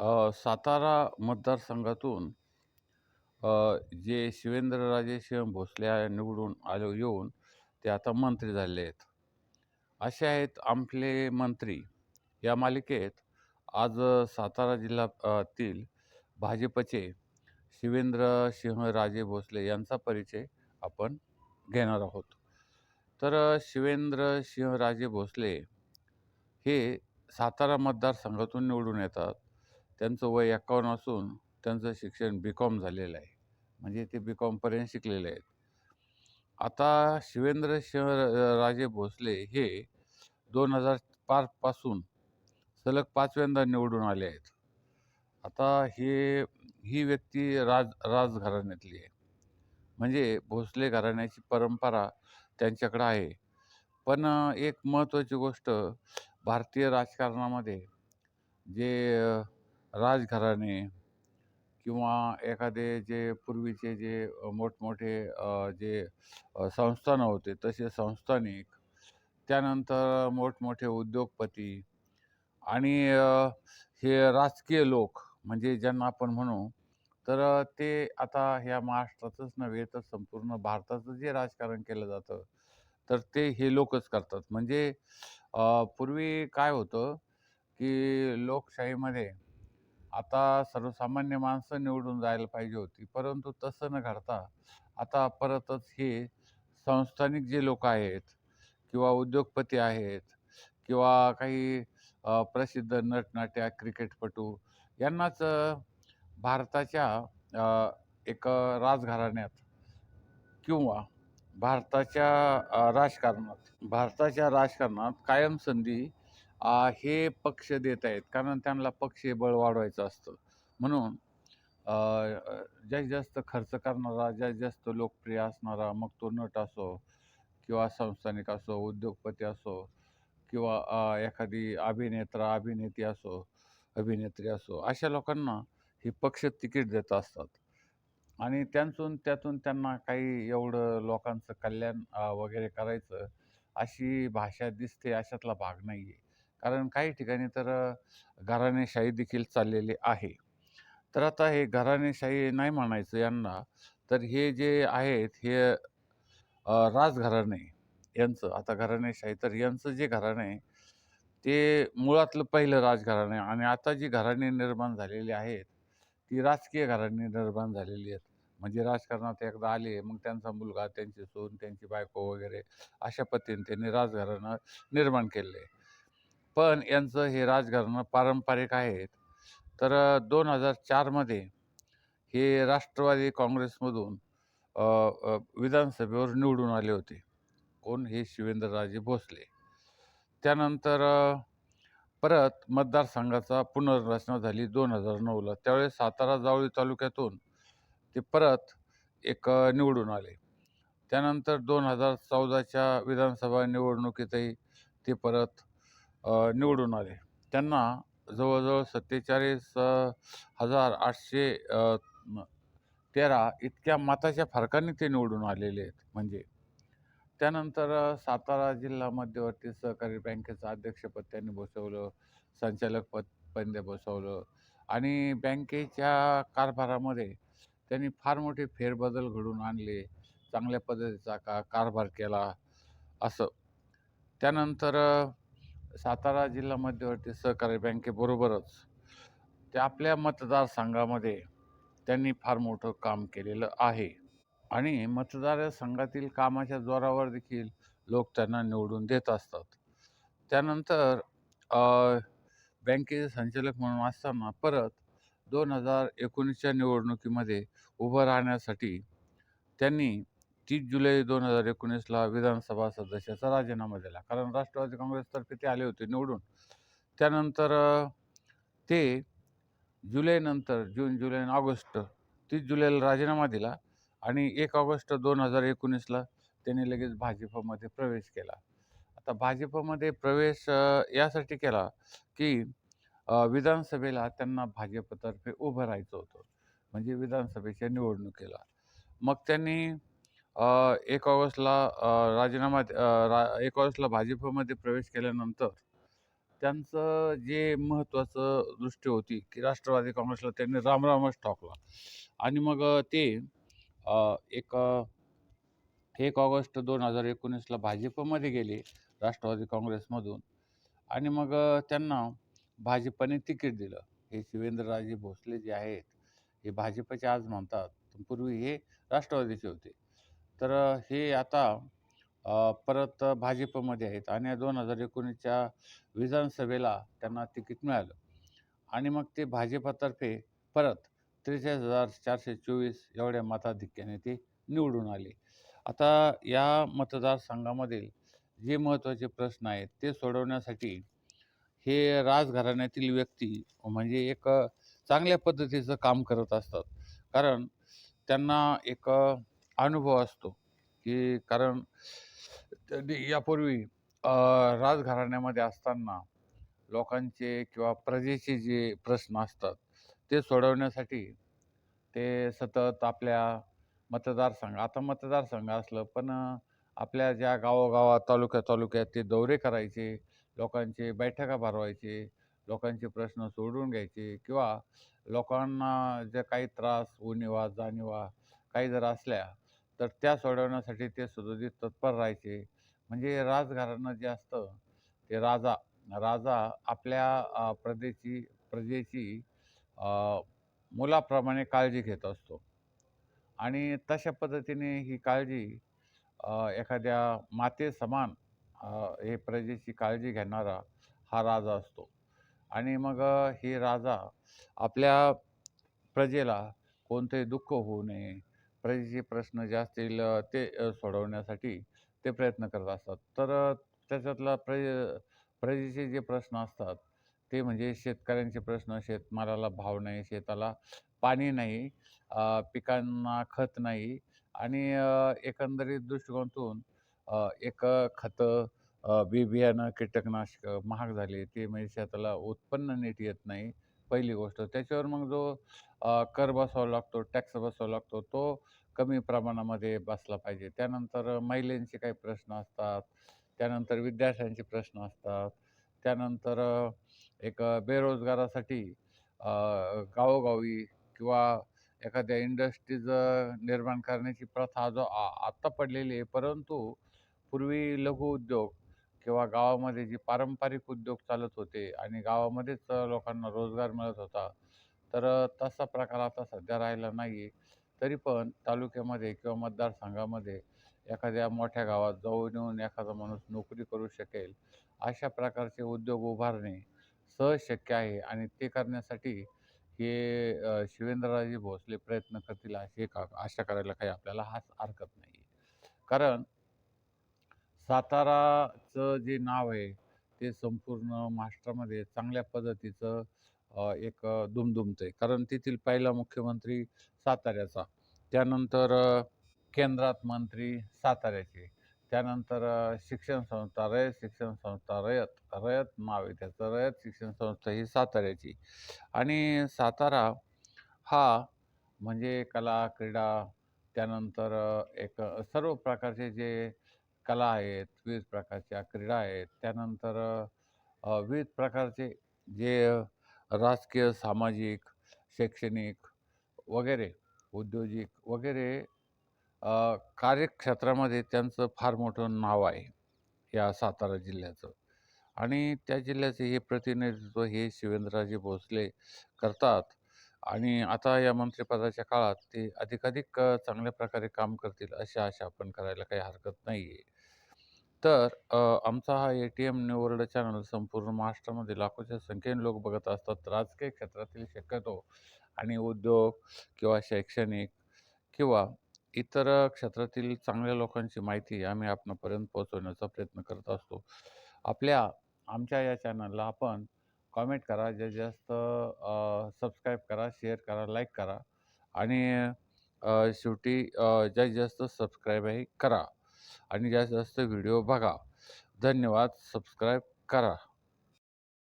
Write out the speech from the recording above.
सातारा मतदारसंघातून जे शिवेंद्रराजे शिवम भोसले निवडून आले येऊन ते आता मंत्री झाले आहेत. असे आहेत आपले मंत्री. या मालिकेत आज सातारा जिल्ह्यातील भाजपचे शिवेंद्र सिंहराजे भोसले यांचा परिचय आपण घेणार आहोत. तर शिवेंद्र सिंहराजे भोसले हे सातारा मतदारसंघातून निवडून येतात. त्यांचं वय एकावन्न असून त्यांचं शिक्षण बी कॉम झालेलं आहे. म्हणजे ते बी कॉमपर्यंत शिकलेले आहेत. आता शिवेंद्र सिंह राजे भोसले हे दोन हजार पाचपासून सलग पाचव्यांदा निवडून आले आहेत. आता हे ही व्यक्ती राज राजघराण्यातली आहे. म्हणजे भोसले घराण्याची परंपरा त्यांच्याकडं आहे. पण एक महत्त्वाची गोष्ट भारतीय राजकारणामध्ये जे राजघराणे किंवा एखादे जे पूर्वीचे जे मोठमोठे जे संस्थानं होते तसे संस्थानिक त्यानंतर मोठमोठे उद्योगपती आणि हे राजकीय लोक म्हणजे ज्यांना आपण म्हणू तर ते आता ह्या महाराष्ट्रातच नव्हे तर संपूर्ण भारताचं जे राजकारण केलं जातं तर ते हे लोकच करतात. म्हणजे पूर्वी काय होतं की लोकशाहीमध्ये आता सर्वसामान्य माणसं निवडून जायला पाहिजे होती परंतु तसं न घडता आता परतच हे संस्थानिक जे लोक आहेत किंवा उद्योगपती आहेत किंवा काही प्रसिद्ध नटनाट्या क्रिकेटपटू यांनाच भारताच्या एक राजघराण्यात किंवा भारताच्या राजकारणात भारताच्या राजकारणात कायम संधी हे पक्ष देत आहेत. कारण त्यांना पक्ष बळ वाढवायचं असतं. म्हणून जास्तीत जास्त खर्च करणारा जास्तीत जास्त लोकप्रिय असणारा मग तो नट असो किंवा संस्थानिक असो उद्योगपती असो किंवा एखादी अभिनेत्रा अभिनेती असो अभिनेत्री असो अशा लोकांना हे पक्ष तिकीट देत असतात. आणि त्यांचून त्यातून त्यांना काही एवढं लोकांचं कल्याण वगैरे करायचं अशी भाषा दिसते अशातला भाग नाही आहे कारण काही ठिकाणी तर घराणेशाही देखील चाललेली आहे. तर आता हे घराणेशाही नाही म्हणायचं यांना तर हे जे आहेत हे राजघराणे यांचं आता घराणेशाही तर यांचं जे घराणं आहे ते मुळातलं पहिलं राजघराणे आहे आणि आता जी घराणी निर्माण झालेली आहेत ती राजकीय घराणी निर्माण झालेली आहेत. म्हणजे राजकारणात एकदा आले मग त्यांचा मुलगा त्यांची सून त्यांची बायको वगैरे अशा पद्धतीने त्यांनी राजघराणं निर्माण केले. आहे पण यांचं हे राजघराणं पारंपरिक आहेत. तर दोन हजार चारमध्ये हे राष्ट्रवादी काँग्रेसमधून विधानसभेवर निवडून आले होते. कोण? हे शिवेंद्रराजे भोसले. त्यानंतर परत मतदारसंघाचा पुनर्रचना झाली दोन हजार नऊला त्यावेळेस सातारा जावळी तालुक्यातून ते परत एक निवडून आले. त्यानंतर दोन हजार चौदाच्या विधानसभा निवडणुकीतही ते परत निवडून आले. त्यांना जवळजवळ सत्तेचाळीस हजार आठशे तेरा इतक्या मताच्या फरकाने ते निवडून आलेले आहेत. म्हणजे त्यानंतर सातारा जिल्हा मध्यवर्ती सहकारी बँकेचं अध्यक्षपद त्यांनी बसवलं संचालक पद पद बसवलं आणि बँकेच्या कारभारामध्ये त्यांनी फार मोठे फेरबदल घडून आणले चांगल्या पद्धतीचा का कारभार केला असं. त्यानंतर सातारा जिल्हा मध्यवर्ती सहकारी बँकेबरोबरच ते आपल्या मतदारसंघामध्ये त्यांनी फार मोठं काम केलेलं आहे. आणि मतदारसंघातील कामाच्या जोरावर देखील लोक त्यांना निवडून देत असतात. त्यानंतर बँकेचे संचालक म्हणून असताना परत दोन हजार एकोणीसच्या निवडणुकीमध्ये उभं राहण्यासाठी त्यांनी तीस जुलै दोन हजार एकोणीसला विधानसभा सदस्याचा राजीनामा दिला. कारण राष्ट्रवादी काँग्रेसतर्फे ते आले होते निवडून. त्यानंतर ते जुलैनंतर जून जुलै आणि ऑगस्ट तीस जुलैला राजीनामा दिला आणि एक ऑगस्ट दोन हजार एकोणीसला त्यांनी लगेच भाजपमध्ये प्रवेश केला. आता भाजपमध्ये प्रवेश यासाठी केला की विधानसभेला त्यांना भाजपतर्फे उभं राहायचं होतं. म्हणजे विधानसभेच्या निवडणुकीला. मग त्यांनी एक ऑगस्टला राजीनामा रा एक ऑगस्टला भाजपमध्ये प्रवेश केल्यानंतर त्यांचं जे महत्त्वाचं दृष्टी होती की राष्ट्रवादी काँग्रेसला त्यांनी रामरामच ठोकला. आणि मग ते एक एक ऑगस्ट दोन हजार एकोणीसला भाजपमध्ये गेले राष्ट्रवादी काँग्रेसमधून. आणि मग त्यांना भाजपने तिकीट दिलं. हे शिवेंद्रराजे भोसले जे आहेत हे भाजपचे आज म्हणतात पूर्वी हे राष्ट्रवादीचे होते. तर हे आता परत भाजपमध्ये आहेत आणि दोन हजार एकोणीसच्या विधानसभेला त्यांना तिकीट मिळालं. आणि मग ते भाजपातर्फे परत त्रेचाळीस हजार चारशे चोवीस एवढ्या मताधिक्याने ते निवडून आले. आता या मतदारसंघामधील जे महत्त्वाचे प्रश्न आहेत ते सोडवण्यासाठी हे राजघराण्यातील व्यक्ती म्हणजे एक चांगल्या पद्धतीचं काम करत असतात. कारण त्यांना एक अनुभव असतो की कारण त्यांनी यापूर्वी राजघराण्यामध्ये असताना लोकांचे किंवा प्रजेचे जे प्रश्न असतात ते सोडवण्यासाठी ते सतत आपल्या मतदारसंघ आता मतदारसंघ असलं पण आपल्या ज्या गावोगावात तालुक्या तालुक्यात ते दौरे करायचे लोकांचे बैठका भरवायचे लोकांचे प्रश्न सोडवून घ्यायचे किंवा लोकांना जे काही त्रास उणिवा जाणिवा काही जर असल्या तर त्या सोडवण्यासाठी ते सदोदित तत्पर राहायचे. म्हणजे राजघराणं जे असतं ते राजा राजा आपल्या प्रदेची प्रजेची मुलाप्रमाणे काळजी घेत असतो. आणि तशा पद्धतीने ही काळजी एखाद्या मातेसमान हे प्रजेची काळजी घेणारा हा राजा असतो. आणि मग हे राजा आपल्या प्रजेला कोणतेही दुःख होऊ नये प्रजेचे प्रश्न जे असतील ते सोडवण्यासाठी ते प्रयत्न करत असतात. तर त्याच्यातला प्रज प्रजेचे जे प्रश्न असतात ते म्हणजे शेतकऱ्यांचे प्रश्न शेतमालाला भाव नाही शेताला पाणी नाही पिकांना खत नाही आणि एकंदरीत दृष्टिकोनातून एक खतं बी बियाणं कीटकनाशकं महाग झाले ते म्हणजे शेताला उत्पन्न नीट येत नाही. पहिली गोष्ट. त्याच्यावर मग जो कर बसावा लागतो टॅक्स बसावा लागतो तो कमी प्रमाणामध्ये बसला पाहिजे. त्यानंतर महिलांचे काही प्रश्न असतात त्यानंतर विद्यार्थ्यांचे प्रश्न असतात त्यानंतर एक बेरोजगारासाठी गावोगावी किंवा एखाद्या इंडस्ट्रीज निर्माण करण्याची प्रथा जो आत्ता पडलेली आहे परंतु पूर्वी लघुउद्योग किंवा गावामध्ये जी पारंपरिक उद्योग चालत होते आणि गावामध्येच लोकांना रोजगार मिळत होता तर तसा प्रकार आता सध्या राहिला नाही तरी पण तालुक्यामध्ये किंवा मतदारसंघामध्ये एखाद्या मोठ्या गावात जाऊन येऊन एखादा माणूस नोकरी करू शकेल अशा प्रकारचे उद्योग उभारणे सहज शक्य आहे आणि ते करण्यासाठी हे शिवेंद्रराजे भोसले प्रयत्न करतील अशी एक आशा करायला काही आपल्याला हाच हरकत नाही कारण साताराचं जे नाव आहे ते संपूर्ण महाराष्ट्रामध्ये चांगल्या पद्धतीचं एक अ, दुमदुमतं आहे कारण तेथील पहिला मुख्यमंत्री साताऱ्याचा. त्यानंतर केंद्रात मंत्री साताऱ्याचे. त्यानंतर शिक्षण संस्था रयत शिक्षण संस्था रयत. रयत नाव आहे त्याचं. रयत शिक्षण संस्था ही साताऱ्याची. आणि सातारा हा म्हणजे कला क्रीडा त्यानंतर एक सर्व प्रकारचे जे कला आहेत विविध प्रकारच्या क्रीडा आहेत. त्यानंतर विविध प्रकारचे जे राजकीय सामाजिक शैक्षणिक वगैरे उद्योजिक वगैरे कार्यक्षेत्रामध्ये त्यांचं फार मोठं नाव आहे या सातारा जिल्ह्याचं. आणि त्या जिल्ह्याचे हे प्रतिनिधित्व हे शिवेंद्रराजे भोसले करतात. आणि आता या मंत्रिपदाच्या काळात ते अधिकाधिक चांगल्या प्रकारे काम करतील अशी आशा आपण करायला काही हरकत नाही आहे तर अ, आमचा हा A T M new world channel संपूर्ण महाराष्ट्रामध्ये लाखोच्या संख्येने लोक बघत असतात. राजकीय क्षेत्रातील शक्यतो आणि उद्योग किंवा शैक्षणिक किंवा इतर क्षेत्रातील चांगल्या लोकांची माहिती आम्ही आपणापर्यंत पोहोचवण्याचा प्रयत्न करत असतो. आपल्या आमच्या या चॅनलला आपण कॉमेंट करा जास्तीत जास्त सबस्क्राईब करा शेअर करा लाईक करा आणि अ, शेवटी अ, जास्तीत जास्त सबस्क्राईबही करा. आणि जास्तीत जास्त व्हिडिओ बघा. धन्यवाद. सबस्क्राईब करा.